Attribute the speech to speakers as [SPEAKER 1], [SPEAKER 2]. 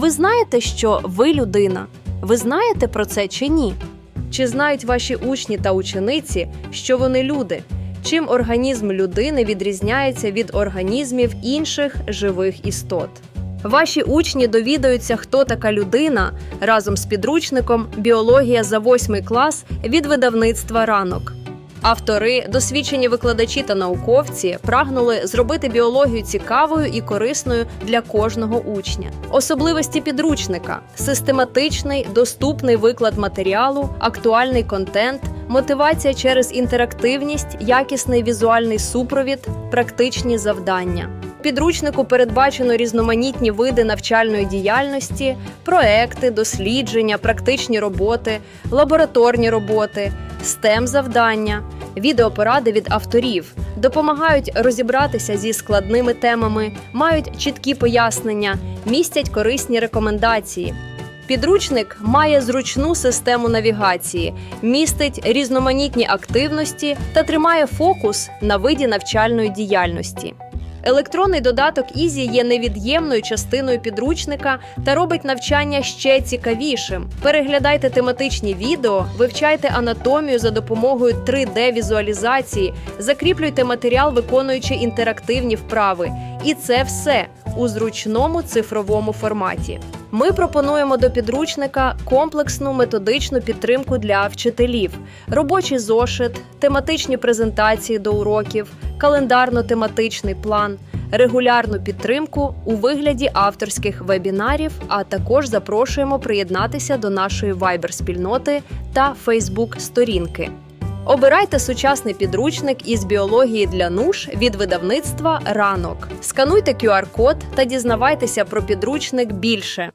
[SPEAKER 1] Ви знаєте, що ви людина? Ви знаєте про це чи ні? Чи знають ваші учні та учениці, що вони люди? Чим організм людини відрізняється від організмів інших живих істот? Ваші учні довідаються, хто така людина разом з підручником Біологія за восьмий клас від видавництва ранок. Автори, досвідчені викладачі та науковці, прагнули зробити біологію цікавою і корисною для кожного учня. Особливості підручника: систематичний, доступний виклад матеріалу, актуальний контент, мотивація через інтерактивність, якісний візуальний супровід, практичні завдання. Підручнику передбачено різноманітні види навчальної діяльності, проекти, дослідження, практичні роботи, лабораторні роботи, STEM завдання, відеопоради від авторів, допомагають розібратися зі складними темами, мають чіткі пояснення, містять корисні рекомендації. Підручник має зручну систему навігації, містить різноманітні активності та тримає фокус на виді навчальної діяльності. Електронний додаток Ізі є невід'ємною частиною підручника та робить навчання ще цікавішим. Переглядайте тематичні відео, вивчайте анатомію за допомогою 3D-візуалізації, закріплюйте матеріал, виконуючи інтерактивні вправи. І це все у зручному цифровому форматі. Ми пропонуємо до підручника комплексну методичну підтримку для вчителів, робочий зошит, тематичні презентації до уроків, календарно-тематичний план, регулярну підтримку у вигляді авторських вебінарів, а також запрошуємо приєднатися до нашої Viber-спільноти та Facebook-сторінки. Обирайте сучасний підручник із біології для нуж від видавництва ранок. Скануйте QR-код та дізнавайтеся про підручник більше.